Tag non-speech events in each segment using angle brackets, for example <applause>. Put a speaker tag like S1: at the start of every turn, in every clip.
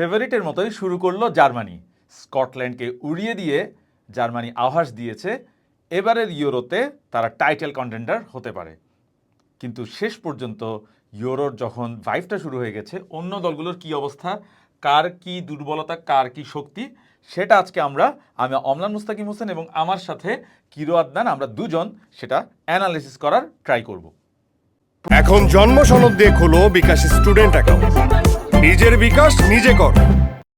S1: ফেভারিটের মতোই শুরু করল জার্মানি। স্কটল্যান্ডকে উড়িয়ে দিয়ে জার্মানি আভাস দিয়েছে। এবারের ইউরোতে তারা টাইটেল কন্টেন্ডার হতে পারে। কিন্তু শেষ পর্যন্ত ইউরোর যখন ভাইভটা শুরু হয়ে গেছে, অন্য দলগুলোর কি অবস্থা? কার কি দুর্বলতা, কার কি শক্তি? সেটা আজকে আমরা, আমি অমলান মুস্তাকিম হোসেন এবং আমার সাথে কিরো আদনান, আমরা দুজন সেটা অ্যানালিসিস করার ট্রাই করব।
S2: এখন জন্ম সনদ দিয়ে খোলো বিকাশ স্টুডেন্ট অ্যাকাউন্ট নিজের বিকাশ নিজে কর।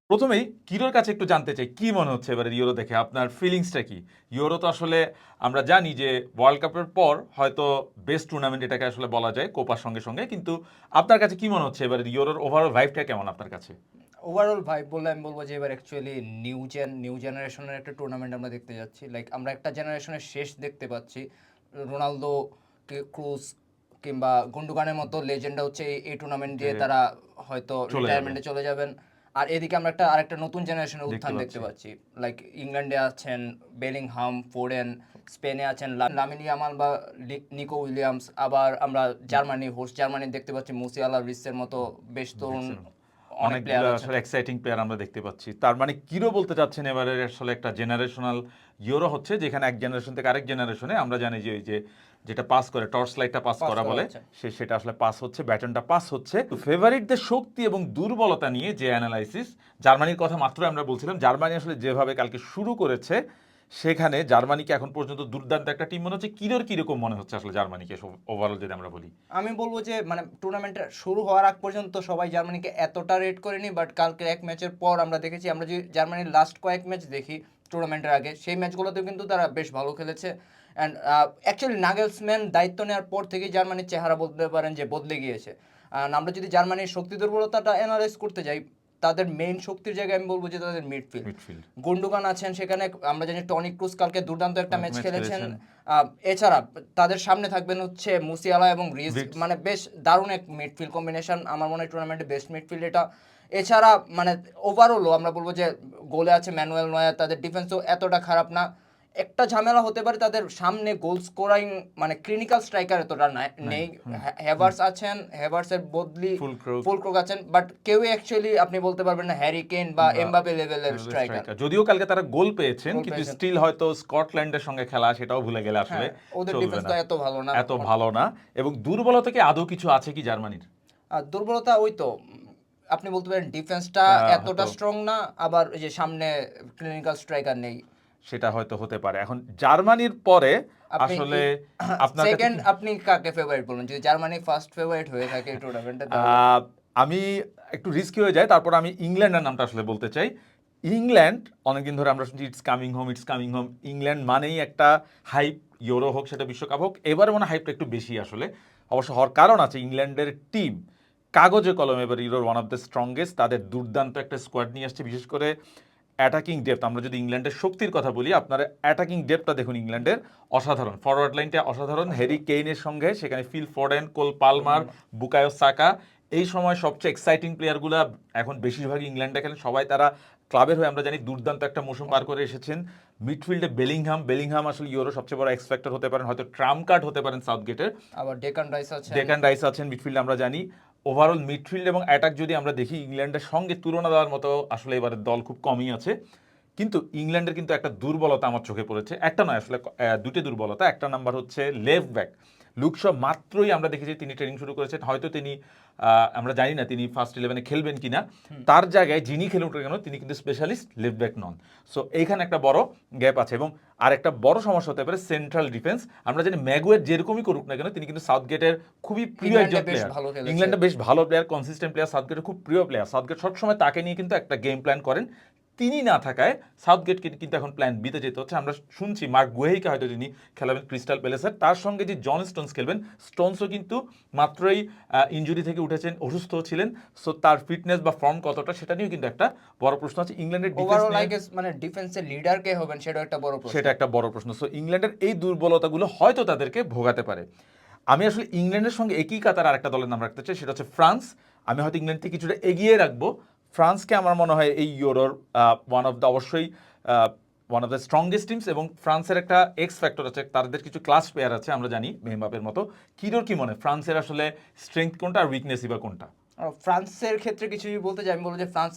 S1: প্রথমেই কিরোর কাছে একটু জানতে চাই কি মনে হচ্ছে এবারে ইউরো দেখে? আপনার ফিলিংসটা কি? ইউরো তো আসলে আমরা জানি যে ওয়ার্ল্ড কাপের পর হয়তো বেস্ট টুর্নামেন্ট এটাকে আসলে বলা যায় কোপার সঙ্গে সঙ্গে। কিন্তু আপনার কাছে কি মনে হচ্ছে এবারে ইউরোর ওভারঅল ভাইভটা কেমন আপনার কাছে?
S3: ওভারঅল ভাই বললে আমি বলব যে এবার অ্যাকচুয়ালি নিউ জেন নিউ জেনারেশনের একটা টুর্নামেন্ট আমরা দেখতে যাচ্ছি। লাইক আমরা একটা জেনারেশনের শেষ দেখতে পাচ্ছি। রোনালদো কে- ক্রুজ কিংবা গুন্ডুগানের মতো লেজেন্ডরা হচ্ছে এই- টুর্নামেন্ট দিয়ে তারা হয়তো রিটায়ারমেন্টে চলে যাবেন। আর এদিকে আমরা একটা আরেকটা নতুন জেনারেশনের উত্থান
S1: দেখতে
S3: পাচ্ছি। লাইক ইংল্যান্ডে আছেন বেলিংহাম ফোরেন স্পেনে আছেন লামিন ইয়ামাল বা নিকো উইলিয়ামস। আবার আমরা জার্মানি হোস্ট জার্মানি দেখতে পাচ্ছি। মুসিয়ালা রিসের মতো বেশ তরুণ অনেক
S1: আসলে এক্সাইটিং প্লেয়ার আমরা দেখতে পাচ্ছি। তার মানে কিরো বলতে চাচ্ছেন এবারে আসলে একটা জেনারেশনাল ইউরো হচ্ছে যেখানে এক জেনারেশন থেকে আরেক জেনারেশনে আমরা জানি যে ওই যে যেটা পাস করে টর্চ লাইটটা পাস করা বলে সে সেটা আসলে পাস হচ্ছে ব্যাটনটা পাস হচ্ছে। ফেভারিটদের শক্তি এবং দুর্বলতা নিয়ে যে অ্যানালাইসিস জার্মানির কথা মাত্রই আমরা বলছিলাম জার্মানি আসলে যেভাবে কালকে শুরু করেছে সেখানে জার্মানিকে এখন পর্যন্ত দুর্দান্ত একটা টিম মনে হচ্ছে। কিরোর কীরকম মনে হচ্ছে আসলে জার্মানিকে ওভারঅল যদি আমরা বলি?
S3: আমি বলব যে মানে টুর্নামেন্টটা শুরু হওয়ার আগ পর্যন্ত সবাই জার্মানিকে এতটা রেট করেনি বাট কালকে এক ম্যাচের পর আমরা দেখেছি, আমরা যদি জার্মানির লাস্ট কয়েক ম্যাচ দেখি টুর্নামেন্টের আগে, সেই ম্যাচগুলোতেও কিন্তু তারা বেশ ভালো খেলেছে। অ্যান্ড অ্যাকচুয়ালি নাগেলসম্যান দায়িত্ব নেওয়ার পর থেকেই জার্মানির চেহারা বলতে পারেন যে বদলে গিয়েছে। আমরা যদি জার্মানির শক্তি দুর্বলতাটা অ্যানালাইজ করতে যাই তাদের মেইন শক্তির জায়গায় আমি বলব যে তাদের মিডফিল্ড গন্ডুগান আছেন সেখানে আমরা জানি টনিক ক্রুজ কালকে দুর্দান্ত একটা ম্যাচ খেলেছেন। এছাড়া তাদের সামনে থাকবেন হচ্ছে মুসিয়ালা এবং রিজ। মানে বেশ দারুণ এক মিডফিল্ড কম্বিনেশন আমার মনে হয় টুর্নামেন্টে বেস্ট মিডফিল্ড এটা। এছাড়া মানে ওভারঅলও আমরা বলব যে গোলে আছে ম্যানুয়াল নয়া তাদের ডিফেন্সও এতটা খারাপ না। একটা ঝামেলা হতে পারে তাদের সামনে গোল স্কোরিং মানে ক্লিনিক্যাল স্ট্রাইকার এতটা নেই হেভার্স আছেন হেভার্সের বদলি। ফুলক্রুক আছেন বাট কেউই অ্যাকচুয়ালি আপনি বলতে পারবেন না হ্যারি কেন বা এমবাপে লেভেলের স্ট্রাইকার
S1: যদিও কালকে তারা গোল পেয়েছেন কিন্তু স্টিল হয়তো স্কটল্যান্ডের সঙ্গে খেলা সেটাও ভুলে গেলে আসলে
S3: হ্যাঁ, ওদের
S1: চলবে
S3: ডিফেন্স। তো এত ভালো না।
S1: এত ভালো না। এবং দুর্বলতা কি আদৌ কিছু আছে কি জার্মানির?
S3: দুর্বলতা ওই তো আপনি বলতে পারেন ডিফেন্সটা
S1: আহ,
S3: এতটা স্ট্রং না আবার যে সামনে ক্লিনিক্যাল স্ট্রাইকার নেই।
S1: সেটা হয়তো হতে পারে। এখন জার্মানির পরে আসলে আপনার
S3: সেকেন্ড আপনি কাকে ফেভারিট বলুন যদি জার্মানি ফার্স্ট ফেভারিট হয়ে থাকে টুর্নামেন্টে
S1: আমি একটু রিস্কি হয়ে যায় তারপর আমি ইংল্যান্ডের নামটা আসলে বলতে চাই। ইংল্যান্ড অনেকদিন ধরে আমরা শুনছি it's coming home it's coming home England মানেই একটা হাইপ ইউরো হোক সেটা বিশ্বকাপ হোক। এবার মনে হাইপটা একটু বেশি আসলে। অবশ্য হওয়ার কারণ আছে ইংল্যান্ডের টিম কাগজে কলম এবার ইউরোর ওয়ান অফ দ্য স্ট্রংগেস্ট তাদের দুর্দান্ত একটা স্কোয়াড নিয়ে আসছে। বিশেষ করে অ্যাটাকিং ডেপথ আমরা যদি ইংল্যান্ডের শক্তির কথা বলি আপনার অ্যাটাকিং ডেপথটা দেখুন ইংল্যান্ডের অসাধারণ। ফরওয়ার্ড লাইনটা অসাধারণ হ্যারি কেইনের সঙ্গে সেখানে Phil Foden Cole Palmer Bukayo Saka এই সময় সবচেয়ে এক্সাইটিং প্লেয়ারগুলো এখন বেশিরভাগই ইংল্যান্ডে খেলেন। সবাই তারা ক্লাবের হয়ে আমরা জানি দুর্দান্ত একটা মৌসুম পার করে এসেছেন। মিডফিল্ডে বেলিংহাম বেলিংহাম আসলে ইউরো সবচেয়ে বড় এক্সপেক্টর হতে পারেন হয়তো ট্রাম কার্ড হতে পারেন সাউথগেটের
S3: আবার ডেকান রাইস আছে।
S1: ডেকান রাইস আছেন মিডফিল্ডে আমরা জানি। ওভারঅল মিডফিল্ড এবং অ্যাটাক যদি আমরা দেখি, ইংল্যান্ডের সঙ্গে তুলনা দেওয়ার মতো আসলে এবারে দল খুব কমই আছে। কিন্তু ইংল্যান্ডের কিন্তু একটা দুর্বলতা আমার চোখে পড়েছে। একটা নয়, আসলে দুটি দুর্বলতা। একটা নাম্বার হচ্ছে লেফট ব্যাক লুকশ মাত্রই আমরা দেখেছি তিনি ট্রেনিং শুরু করেছেন। হয়তো তিনি আমরা জানি না তিনি ফার্স্ট ইলেভেনে খেলবেন কিনা। তার জায়গায় যিনি খেলুন না কেন তিনি কিন্তু স্পেশালিস্ট লেফট ব্যাক নন। সো এইখানে একটা বড় গ্যাপ আছে এবং আর একটা বড় সমস্যা হতে পারে সেন্ট্রাল ডিফেন্স আমরা জানি ম্যাগুয়ের যেরকমই করুক না কেন তিনি কিন্তু সাউথগেটের খুবই প্রিয় একজন প্লেয়ার ইংল্যান্ডে বেশ ভালো প্লেয়ার কনসিস্টেন্ট প্লেয়ার সাউথগেটের খুব প্রিয় প্লেয়ার সাউথগেট সবসময় তাকে নিয়ে কিন্তু একটা গেম প্ল্যান করেন। তিনি না থাকায় সাউথগেটকে কিন্তু এখন প্ল্যান বিতে যেতে হচ্ছে। আমরা শুনছি মার্ক গুহেইকে হয়তো তিনি খেলাবেন ক্রিস্টাল প্যালেসের। তার সঙ্গে যে জন স্টোনস খেলবেন স্টোনসও কিন্তু মাত্রই ইঞ্জুরি থেকে উঠেছেন অসুস্থ ছিলেন। সো তার ফিটনেস বা ফর্ম কতটা সেটা নিয়েও কিন্তু একটা বড় প্রশ্ন আছে। ইংল্যান্ডের ডিফেন্স
S3: মানে ডিফেন্সের লিডার কে হবেন সেটাও একটা বড় প্রশ্ন।
S1: সেটা একটা বড় প্রশ্ন। সো ইংল্যান্ডের এই দুর্বলতাগুলো হয়তো তাদেরকে ভোগাতে পারে। আমি আসলে ইংল্যান্ডের সঙ্গে একই কাতার আরেকটা দলের নাম রাখতে চাই সেটা হচ্ছে ফ্রান্স। আমি হয়তো ইংল্যান্ড থেকে কিছুটা এগিয়ে রাখব। ফ্রান্সকে আমার মনে হয় এই ইউরোর ওয়ান অফ দ্য অবশ্যই one of the strongest teams এবং ফ্রান্সের একটা এক্স ফ্যাক্টর আছে, তাদের কিছু ক্লাস প্লেয়ার আছে, আমরা জানি মেহমাপের মতো। কিরোর কি মনে? ফ্রান্সের আসলে স্ট্রেংথ কোনটা আর উইকনেস বা কোনটা?
S3: ফ্রান্সের ক্ষেত্রে কিছু বলতে চাই আমি বলব যে ফ্রান্স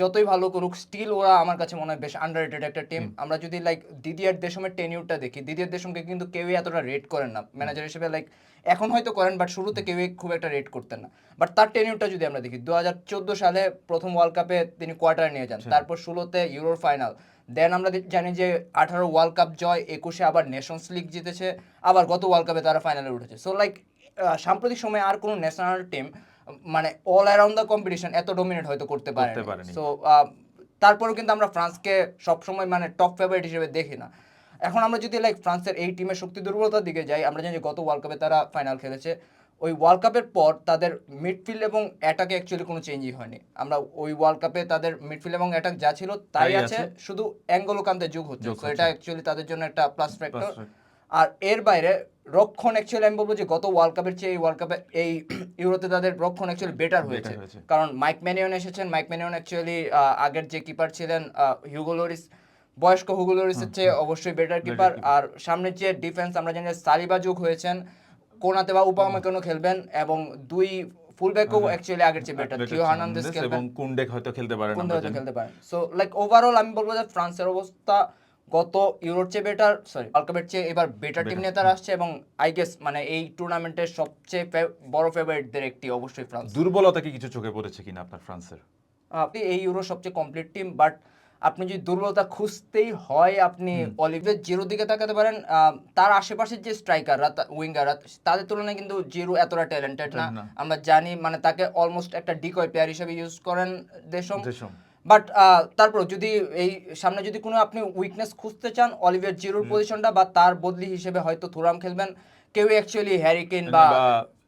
S3: যতই ভালো করুক স্টিল ওরা আমার কাছে মনে হয় বেশ আন্ডাররেটেড একটা টিম আমরা যদি লাইক দিদিয়ার দেশমের টেনিউরটা দেখি দিদিয়ার দেশমকে কিন্তু কেউই এতটা রেট করেন না। ম্যানেজার হিসেবে লাইক এখন হয়তো করেন বাট শুরুতে কেউই খুব একটা রেট করতেন না। বাট তার টেনিউরটা যদি আমরা দেখি দু হাজার চোদ্দ সালে প্রথম ওয়ার্ল্ড কাপে তিনি কোয়ার্টার নিয়ে যান তারপর ষোলোতে ইউরোর ফাইনাল দেন আমরা জানি যে আঠারো ওয়ার্ল্ড কাপ জয় একুশে আবার নেশনস লিগ জিতেছে আবার গত ওয়ার্ল্ড কাপে তারা ফাইনালে উঠেছে। সো লাইক সাম্প্রতিক সময়ে আর কোনো ন্যাশনাল টিম মানে অল অ্যারাউন্ড দ্য কম্পিটিশন এত ডোমিনেট হয়তো করতে পারে সো তারপরেও কিন্তু আমরা ফ্রান্সকে সবসময় মানে টপ ফেভারিট হিসেবে দেখি না। এখন আমরা যদি লাইক ফ্রান্সের এই টিমের শক্তি দুর্বলতার দিকে যাই আমরা জানি গত ওয়ার্ল্ড কাপে তারা ফাইনাল খেলেছে। ওই ওয়ার্ল্ড কাপের পর তাদের মিডফিল্ড এবং অ্যাটাকে অ্যাকচুয়ালি কোনো চেঞ্জই হয়নি। আমরা ওই ওয়ার্ল্ড কাপে তাদের মিডফিল্ড এবং অ্যাটাক যা ছিল তাই আছে। শুধু অ্যাঙ্গলো কান্তে যোগ হচ্ছে। তো এটা অ্যাকচুয়ালি তাদের জন্য একটা প্লাস ফ্যাক্টর। আর এর বাইরে রক্ষণ অ্যাকচুয়ালি আমি বলব যে গত ওয়ার্ল্ড কাপের চেয়ে এই ওয়ার্ল্ড কাপে এই <clears throat> ইউরোতে তাদের রক্ষণ অ্যাকচুয়ালি বেটার হয়েছে। কারণ মাইক ম্যানিয়ন এসেছেন। মাইক ম্যানিয়ন অ্যাকচুয়ালি আগের যে কিপার ছিলেন হিউগো লরিস বয়স্ক হুগো লরিসের চেয়ে অবশ্যই বেটার কিপার আর সামনের যে ডিফেন্স আমরা জানি সালিবা যোগ হয়েছেন। কোনাতে বা উপামা কেন খেলবেন? এবং দুই ফুলব্যাকও অ্যাকচুয়ালি আগের চেয়ে বেটার থিও হার্নান্দেজ খেলবেন
S1: এবং কুন্ডেক হয়তো খেলতে পারেন
S3: হয়তো খেলতে পারেন। সো লাইক ওভারঅল আমি বলব যে ফ্রান্সের অবস্থা গত ইউরোর চেয়ে বেটার সরি ওয়ার্ল্ড চেয়ে এবার বেটার টিম নিয়ে তারা আসছে এবং আই গেস মানে এই টুর্নামেন্টের সবচেয়ে বড় ফেভারিটদের একটি অবশ্যই ফ্রান্স
S1: দুর্বলতা কি কিছু চোখে পড়েছে কিনা আপনার ফ্রান্সের
S3: আপনি এই ইউরো সবচেয়ে কমপ্লিট টিম বাট আপনি যদি দুর্বলতা খুঁজতেই হয় আপনি অলিভের জিরো দিকে তাকাতে পারেন আহ, তার আশেপাশের যে স্ট্রাইকাররা উইঙ্গাররা তাদের তুলনায় কিন্তু জিরো এতটা ট্যালেন্টেড না।
S1: না।
S3: আমরা জানি মানে তাকে অলমোস্ট একটা ডিকয় প্লেয়ার হিসেবে ইউজ করেন দেশম।
S1: দেশম।
S3: বাট তারপর যদি এই সামনে যদি কোনো আপনি উইকনেস খুঁজতে চান অলিভিয়ার জিরোর পজিশনটা বা তার বদলি হিসেবে হয়তো থুরাম খেলবেন কেউ অ্যাকচুয়ালি হ্যারিকেন বা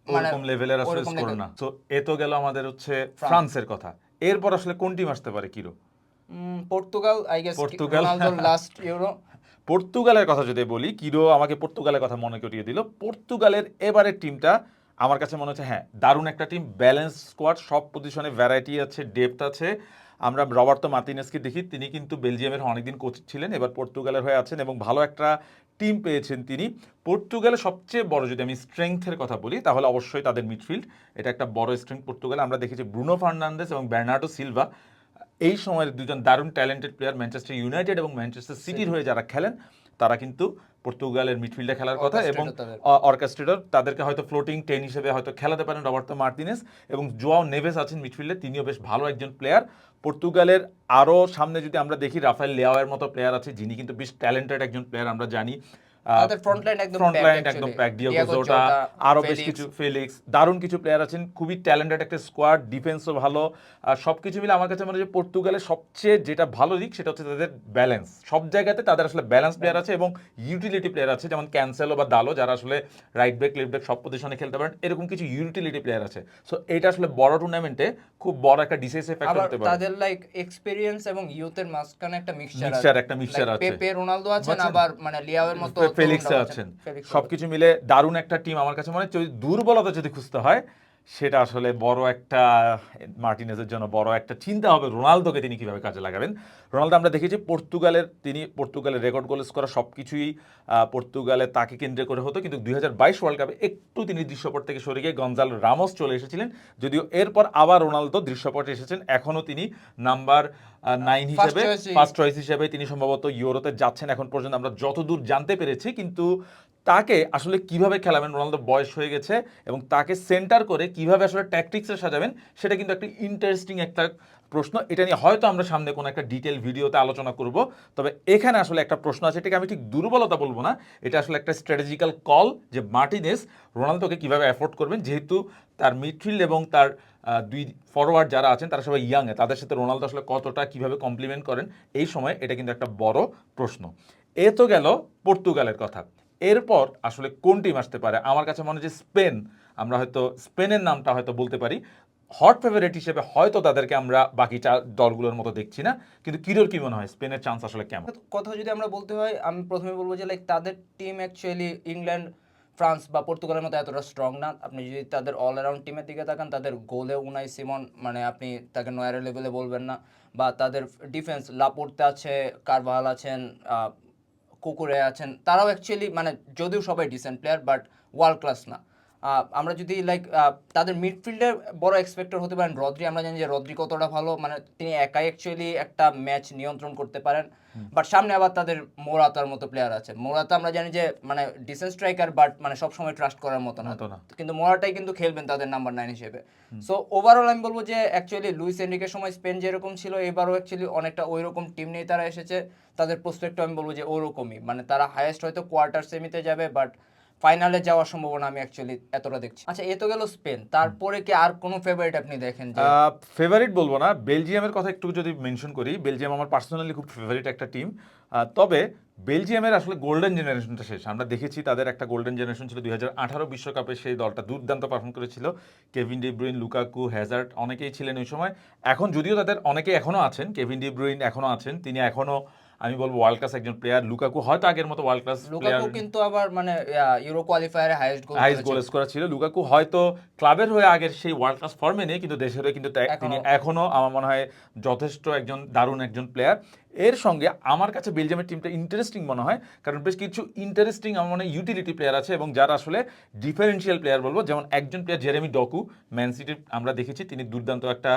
S3: মানে
S1: ওরকম লেভেলের আসলে স্কোর না। তো এ তো গেল আমাদের হচ্ছে ফ্রান্সের কথা। এরপর আসলে কোন টিম আসতে পারে কিরো?
S3: Portugal I guess
S1: Portugal.
S3: Last Euro
S1: পর্তুগালের কথা যদি বলি কিরো আমাকে পর্তুগালের কথা মনে করিয়ে দিল। পর্তুগালের এবারের টিমটা আমার কাছে মনে হচ্ছে হ্যাঁ দারুণ একটা টিম ব্যালেন্স স্কোয়াড সব পজিশনে ভ্যারাইটি আছে ডেপথ আছে। আমরা রবার্তো মার্তিনেসকে দেখি তিনি কিন্তু বেলজিয়ামের অনেকদিন কোচ ছিলেন এবার পর্তুগালের হয়ে আছেন এবং ভালো একটা টিম পেয়েছেন তিনি। পর্তুগালের সবচেয়ে বড় যদি আমি স্ট্রেংথের কথা বলি তাহলে অবশ্যই তাদের মিডফিল্ড এটা একটা বড় স্ট্রেংথ পর্তুগালে। আমরা দেখেছি ব্রুনো ফার্নান্দেস এবং বার্নার্ডো সিলভা এই সময়ের দুজন দারুণ ট্যালেন্টেড প্লেয়ার ম্যানচেস্টার ইউনাইটেড এবং ম্যানচেস্টার সিটির হয়ে যারা খেলেন তারা কিন্তু পর্তুগালের মিডফিল্ডে খেলার কথা এবং। অর্কেস্ট্রেটর তাদেরকে হয়তো ফ্লোটিং টেন হিসেবে হয়তো খেলাতে পারেন রবার্তো মার্টিনেস এবং জোয়াও নেভেস আছেন মিডফিল্ডে তিনিও বেশ ভালো একজন প্লেয়ার পর্তুগালের আরও সামনে যদি আমরা দেখি রাফায়েল লিয়াওয়ের মতো প্লেয়ার আছে যিনি কিন্তু বেশ ট্যালেন্টেড একজন প্লেয়ার আমরা জানি
S3: তাদের front line একদম
S1: ফ্রন্ট লাইন একদম প্যাক ডিয়াগো জোটা আরও বেশ কিছু ফেলিক্স দারুণ কিছু প্লেয়ার আছেন খুবই ট্যালেন্টেড একটা স্কোয়াড ডিফেন্সও ভালো। আর সব কিছু মিলে আমার কাছে মনে হয় পর্তুগালের সবচেয়ে যেটা ভালো দিক সেটা হচ্ছে তাদের ব্যালেন্স সব জায়গাতে তাদের আসলে ব্যালেন্স প্লেয়ার আছে এবং ইউটিলিটি প্লেয়ার আছে যেমন ক্যান্সেলো বা দালো যারা আসলে রাইট ব্যাক লেফট ব্যাক সব পজিশনে খেলতে পারেন এরকম কিছু ইউটিলিটি প্লেয়ার আছে। সো এটা আসলে বড় টুর্নামেন্টে খুব বড় একটা ডিসাইসিভ ফ্যাক্টর হতে পারে।
S3: তাদের লাইক এক্সপেরিয়েন্স এবং ইউথের মাঝখানে একটা মিক্সচার
S1: একটা mixture আছে।
S3: পেপে রোনালদো আছেন। আবার মানে লিয়াওয়ের মতো
S1: ফেলিক্স আছেন। সবকিছু মিলে দারুণ একটা টিম আমার কাছে মনে হচ্ছে দুর্বলতা যদি খুঁজতে হয় সেটা আসলে বড় একটা মার্টিনেজের জন্য বড় একটা চিন্তা হবে রোনালদোকে তিনি কীভাবে কাজে লাগাবেন। রোনালদো আমরা দেখেছি পর্তুগালের তিনি পর্তুগালের রেকর্ড গোল করা সব কিছুই পর্তুগালে তাকে কেন্দ্র করে হতো। কিন্তু দুই হাজার বাইশ ওয়ার্ল্ড কাপে একটু তিনি দৃশ্যপট থেকে সরে গিয়ে গঞ্জাল রামোস চলে এসেছিলেন। যদিও এরপর আবার রোনালদো দৃশ্যপটে এসেছেন। এখনও তিনি নাম্বার নাইন হিসেবে ফার্স্ট চয়েস হিসেবে তিনি সম্ভবত ইউরোতে যাচ্ছেন। এখন পর্যন্ত আমরা যতদূর জানতে পেরেছি কিন্তু তাকে আসলে কীভাবে খেলাবেন? রোনালদো বয়স হয়ে গেছে এবং তাকে সেন্টার করে কীভাবে আসলে ট্যাকটিক্সে সাজাবেন, সেটা কিন্তু একটা ইন্টারেস্টিং একটা প্রশ্ন। এটা নিয়ে হয়তো আমরা সামনে কোনো একটা ডিটেল ভিডিওতে আলোচনা করব, তবে এখানে আসলে একটা প্রশ্ন আছে, এটাকে আমি ঠিক দুর্বলতা বলব না। এটা আসলে একটা স্ট্র্যাটেজিক্যাল কল যে মার্টিনেস রোনালদোকে কীভাবে অ্যাফোর্ড করবেন, যেহেতু তার মিডফিল্ড এবং তার দুই ফরওয়ার্ড যারা আছেন, তারা সবাই ইয়াং তাদের সাথে রোনালদো আসলে কতটা কীভাবে কমপ্লিমেন্ট করেন, এই সময় এটা কিন্তু একটা বড় প্রশ্ন। এ তো গেল পর্তুগালের কথা। এরপর আসলে কোন টিম আসতে পারে? আমার কাছে মনে যে স্পেন। আমরা হয়তো স্পেনের নামটা হয়তো বলতে পারি। হট ফেভারিট হিসেবে হয়তো তাদেরকে আমরা বাকি চার দলগুলোর মতো দেখছি না। কিন্তু কিরোর কি মনে হয়? স্পেনের চান্স আসলে কেমন?
S3: কথা যদি আমরা বলতে হয়, আমি প্রথমে বলব যে লাইক তাদের টিম অ্যাকচুয়ালি ইংল্যান্ড ফ্রান্স বা পর্তুগালের মতো এতটা স্ট্রং না। আপনি যদি তাদের অল অ্যারাউন্ড টিমের দিকে তাকান, তাদের গোলে উনাই সিমন মানে আপনি তাকে নয়ারের লেভেলে বলবেন না। বা তাদের ডিফেন্স লাপোর্তে আছে কারভাল আছেন কুকুরে আছেন তারাও অ্যাকচুয়ালি মানে যদিও সবাই decent player but world class না। আমরা যদি লাইক তাদের মিডফিল্ডে বড় এক্সপেক্টর হতে পারেন রদ্রি। আমরা জানি যে রদ্রি কতটা ভালো। মানে তিনি একাই অ্যাকচুয়ালি একটা ম্যাচ নিয়ন্ত্রণ করতে পারেন। বাট সামনে আবার তাদের মোরাতার মতো প্লেয়ার আছে। মোরাতা আমরা জানি যে মানে ডিসেন্ট স্ট্রাইকার বাট মানে সবসময় ট্রাস্ট করার মতো না।
S1: না।
S3: কিন্তু মোরাটাই কিন্তু খেলবেন তাদের নাম্বার নাইন হিসেবে। সো ওভারঅল আমি বলব যে অ্যাকচুয়ালি লুইস এনরিকের সময় স্পেন যেরকম ছিল এবারও অ্যাকচুয়ালি অনেকটা ওই রকম টিম নিয়ে তারা এসেছে। তাদের প্রসপেক্টও আমি বলব যে ওরকমই। মানে তারা হায়েস্ট হয়তো কোয়ার্টার সেমিতে যাবে বাট ফাইনালে যাওয়ার সম্ভাবনা আমি অ্যাকচুয়ালি এতটা দেখছি। আচ্ছা এ তো গেল স্পেন। তারপরে কি আর কোনো ফেভারিট আপনি দেখেন
S1: ফেভারিট বলব না। বেলজিয়ামের কথা একটু যদি মেনশন করি বেলজিয়াম আমার পার্সোনালি খুব ফেভারিট একটা টিম তবে বেলজিয়ামের আসলে গোল্ডেন জেনারেশনটা শেষ। আমরা দেখেছি তাদের একটা গোল্ডেন জেনারেশন ছিল দুই হাজার বিশ্বকাপে। সেই দলটা দুর্দান্ত পারফর্ম করেছিল। Kevin De Bruyne Lukaku Hazard অনেকেই ছিলেন ওই সময়। এখন যদিও তাদের অনেকে এখনও আছেন কেভিন ডি ব্রুইন এখনও আছেন। তিনি এখনও আমি বলব ওয়ার্ল্ড ক্লাস একজন প্লেয়ার লুকাকু হয়তো আগের মতো ওয়ার্ল্ড ক্লাস
S3: লুকাকু কিন্তু আবার মানে Euro কোয়ালিফায়ারে highest goal
S1: highest goal scorer ছিল। লুকাকু হয়তো ক্লাবের হয়ে আগের সেই ওয়ার্ল্ড ক্লাস ফর্মে নেই কিন্তু দেশের হয়ে কিন্তু তিনি এখনও। আমার মনে হয় যথেষ্ট একজন দারুণ একজন প্লেয়ার এর সঙ্গে আমার কাছে বেলজিয়ামের টিমটা ইন্টারেস্টিং মনে হয় কারণ বেশ কিছু ইন্টারেস্টিং আমার মনে ইউটিলিটি প্লেয়ার আছে এবং যারা আসলে ডিফারেন্সিয়াল প্লেয়ার বলব যেমন একজন প্লেয়ার জেরেমি ডকু ম্যান সিটির আমরা দেখেছি তিনি দুর্দান্ত একটা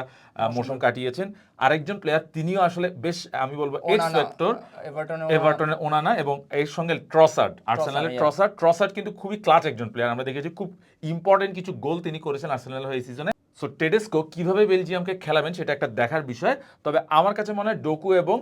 S1: মৌসুম কাটিয়েছেন। আরেকজন প্লেয়ার তিনিও আসলে বেশ আমি বলব এক্স ফ্যাক্টর
S3: এভারটনে
S1: এভারটনের ওনানা। এবং এর সঙ্গে ট্রসার্ড আর্সেনালের. ট্রসার্ড ট্রসার্ড কিন্তু খুবই ক্লাচ একজন প্লেয়ার আমরা দেখেছি খুব ইম্পর্টেন্ট কিছু গোল তিনি করেছেন আর্সেনাল হয়ে এই সিজনে সো টেডেস্কো কীভাবে বেলজিয়ামকে খেলাবেন সেটা একটা দেখার বিষয় তবে আমার কাছে মনে হয় ডোকু এবং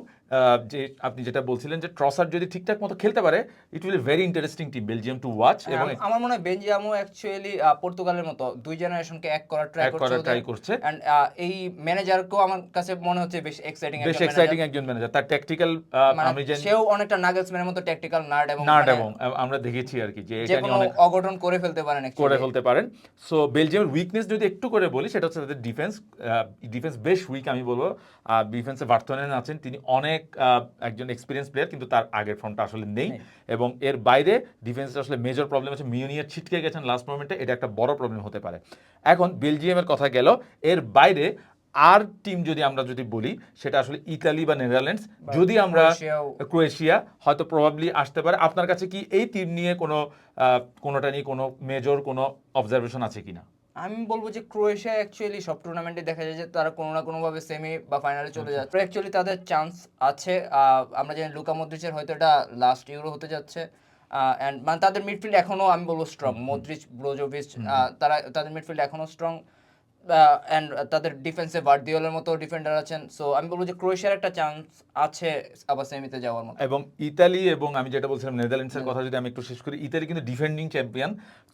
S1: যে আপনি যেটা বলছিলেন যে ট্রসার্ড যদি ঠিকঠাক মতো খেলতে পারে it will very interesting team Belgium to watch এবং
S3: আমার মনে হয় বেলজিয়ামও অ্যাকচুয়ালি পর্তুগালের মতো দুই জেনারেশনকে এক করার ট্রাই করছে ওদের।
S1: করছে।
S3: আহ, এই ম্যানেজারকেও আমার কাছে মনে হচ্ছে বেশ এক্সাইটিং
S1: বেশ এক্সাইটিং একজন ম্যানেজার তার ট্যাকটিক্যাল আমি জানি
S3: সেও অনেকটা নাগেলসম্যানের মতো ট্যাকটিক্যাল নার্ড এবং
S1: নাট
S3: মানে
S1: এবং আমরা দেখেছি আর কি যে এটা নিয়ে অনেক
S3: অঘটন করে ফেলতে পারেন
S1: করে ফেলতে পারেন। সো বেলজিয়ামের উইকনেস যদি একটু করে বলি সেটা হচ্ছে তাদের ডিফেন্স ডিফেন্স বেশ উইক আমি বলব। ডিফেন্সে ভার্তনেন আছেন তিনি অনেক আহ, একজন এক্সপিরিয়েন্স প্লেয়ার কিন্তু তার আগের ফর্মটা আসলে নেই। এবং এর বাইরে ডিফেন্সে আসলে মেজর প্রবলেম আছে মিউনিয়ার ছিটকে গেছেন লাস্ট মোমেন্টে এটা একটা বড় প্রবলেম হতে পারে। এখন বেলজিয়ামের কথা গেল এর বাইরে আর টিম যদি আমরা যদি বলি সেটা আসলে ইতালি বা নেদারল্যান্ডস যদি আমরা ক্রোয়েশিয়া হয়তো প্রবাবলি আসতে পারে। আপনার কাছে কি এই টিম নিয়ে কোনো কোনোটা নিয়ে কোনো মেজর কোনো অবজারভেশন আছে কিনা?
S3: আমি বলব যে ক্রোয়েশিয়া অ্যাকচুয়ালি সব টুর্নামেন্টে দেখা যায় যে তারা কোনো না কোনোভাবে সেমি বা ফাইনালে চলে যাচ্ছে। অ্যাকচুয়ালি তাদের চান্স আছে আমরা জানি লুকা মদ্রিচের হয়তো এটা লাস্ট ইউরো হতে যাচ্ছে। অ্যান্ড মানে তাদের মিডফিল্ড এখনও আমি বলব স্ট্রং মদ্রিচ ব্রোজোভিচ তারা তাদের মিডফিল্ড এখনও স্ট্রং অ্যান্ড তাদের ডিফেন্সে ভার্দিওলের মতো ডিফেন্ডার আছেন। সো আমি বলব যে ক্রোয়েশিয়ার একটা চান্স আছে আবার সেমিতে যাওয়ার মতো।
S1: এবং ইতালি এবং আমি যেটা বলছিলাম নেদারল্যান্ডসের কথা যদি আমি একটু শেষ করি ইতালি কিন্তু ডিফেন্ডিং চ্যাম্পিয়ন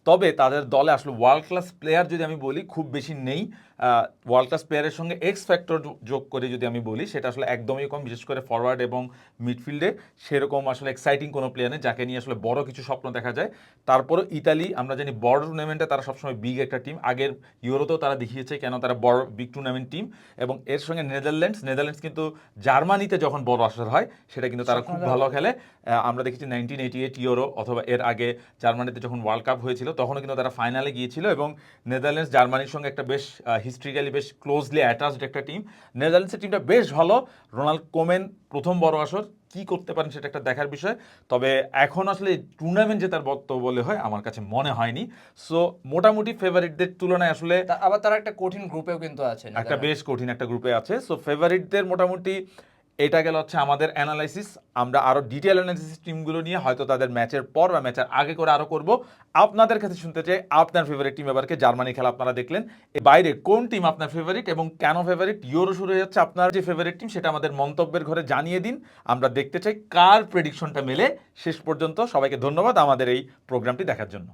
S1: তবে তাদের দলে আসলে ওয়ার্ল্ড ক্লাস প্লেয়ার যদি আমি বলি খুব বেশি নেই। ওয়ার্ল্ড ক্লাস প্লেয়ারের সঙ্গে এক্স ফ্যাক্টর যোগ করে যদি আমি বলি সেটা আসলে একদমই কম বিশেষ করে ফরওয়ার্ড এবং মিডফিল্ডে সেরকম আসলে এক্সাইটিং কোনো প্লেয়ার নেই যাকে নিয়ে আসলে বড় কিছু স্বপ্ন দেখা যায়। তারপরও ইতালি আমরা জানি বড় টুর্নামেন্টে তারা সবসময় বিগ একটা টিম আগের ইউরোতেও তারা দেখিয়েছে কেন? তারা বড় বিগ টুর্নামেন্ট টিম এবং এর সঙ্গে নেদারল্যান্ডস নেদারল্যান্ডস কিন্তু জার্মানিতে যখন বড় আসর হয়, সেটা কিন্তু তারা খুব ভালো খেলে। আমরা দেখেছি নাইনটিন এইটি এইট ইউরো অথবা এর আগে জার্মানিতে যখন ওয়ার্ল্ড কাপ হয়েছিল, তখনও কিন্তু তারা ফাইনালে গিয়েছিল এবং নেদারল্যান্ডস জার্মানির সঙ্গে একটা বেশ হিস্ট্রিক্যালি বেশ ক্লোজলি অ্যাটাচড একটা টিম নেদারল্যান্ডসের টিমটা বেশ ভালো। রোনাল্ড কোমেন প্রথম বড় আসর কি করতে পারেন সেটা একটা দেখার বিষয়। তবে এখন আসলে টুর্নামেন্ট জেতার বক্তব্য বলে হয় আমার কাছে মনে হয়নি। সো মোটামুটি ফেভারিটদের তুলনায় আসলে
S3: আবার তারা একটা কঠিন গ্রুপেও কিন্তু আছে
S1: একটা বেশ কঠিন একটা গ্রুপে আছে। সো ফেভারিটদের মোটামুটি এটা গেল হচ্ছে আমাদের অ্যানালাইসিস আমরা আরও ডিটেল অ্যানালাইসিস টিমগুলো নিয়ে হয়তো তাদের ম্যাচের পর বা ম্যাচের আগে করে আরও করব। আপনাদের কাছে শুনতে চাই আপনার ফেভারিট টিম এবারকে জার্মানি খেলা আপনারা দেখলেন। বাইরে কোন টিম আপনার ফেভারিট এবং কেন ফেভারিট ইউরো শুরু হয়ে যাচ্ছে আপনার যে ফেভারিট টিম সেটা আমাদের মন্তব্যের ঘরে জানিয়ে দিন। আমরা দেখতে চাই কার প্রেডিকশনটা মেলে। শেষ পর্যন্ত সবাইকে ধন্যবাদ আমাদের এই প্রোগ্রামটি দেখার জন্য।